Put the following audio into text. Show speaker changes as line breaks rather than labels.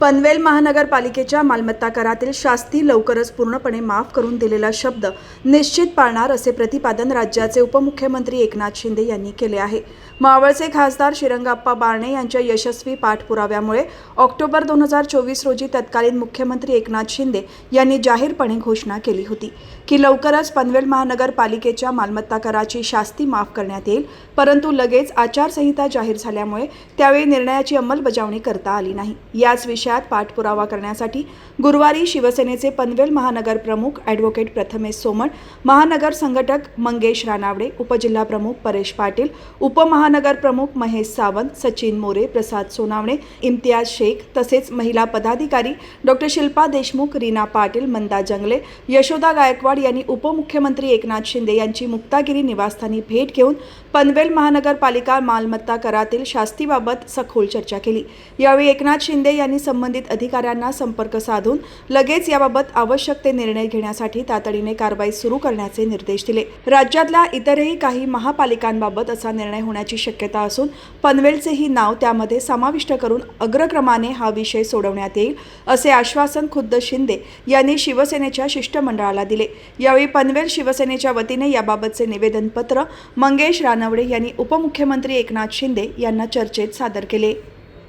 पनवेल महानगरपालिकेच्या मालमत्ता करातील शास्ती लवकरच पूर्णपणे माफ करून दिलेला शब्द निश्चित पाळणार असे प्रतिपादन राज्याचे उपमुख्यमंत्री एकनाथ शिंदे यांनी केले आहे. मावळचे खासदार श्रीरंगाप्पा बारणे यांच्या यशस्वी पाठपुराव्यामुळे ऑक्टोबर दोन हजार चोवीस रोजी तत्कालीन मुख्यमंत्री एकनाथ शिंदे यांनी जाहीरपणे घोषणा केली होती की लवकरच पनवेल महानगरपालिकेच्या मालमत्ता कराची शास्ती माफ करण्यात येईल परंतु लगेच आचारसंहिता जाहीर झाल्यामुळे त्यावेळी निर्णयाची अंमलबजावणी करता आली नाही. याच विषयात पाठपुरावा करण्यासाठी गुरुवारी शिवसेनेचे पनवेल महानगर प्रमुख ॲडव्होकेट प्रथमेश सोमण महानगर संघटक मंगेश रानावडे उपजिल्हा प्रमुख परेश पाटील उपमहानगर प्रमुख महेश सावंत सचिन मोरे प्रसाद सोनावणे इम्तियाज शेख तसेच महिला पदाधिकारी डॉक्टर शिल्पा देशमुख रीना पाटील मंदा जंगले यशोदा गायकवाड यांनी उपमुख्यमंत्री एकनाथ शिंदे यांची मुक्तागिरी निवासस्थानी भेट घेऊन पनवेल महानगरपालिका मालमत्ता करातील शास्तीबाबत सखोल चर्चा केली. यावेळी एकनाथ शिंदे यांनी सम संबंधित अधिकाऱ्यांना संपर्क साधून लगेच याबाबत आवश्यक ते निर्णय घेण्यासाठी तातडीने कारवाई सुरू करण्याचे निर्देश दिले. राज्यातल्या इतरही काही महापालिकांबाबत असा निर्णय होण्याची शक्यता असून पनवेलचेही नाव त्यामध्ये समाविष्ट करून अग्रक्रमाने हा विषय सोडवण्यात येईल असे आश्वासन खुद्द शिंदे यांनी शिवसेनेच्या शिष्टमंडळाला दिले. यावेळी पनवेल शिवसेनेच्या वतीने याबाबतचे निवेदनपत्र मंगेश रानवडे यांनी उपमुख्यमंत्री एकनाथ शिंदे यांना चर्चेत सादर केले.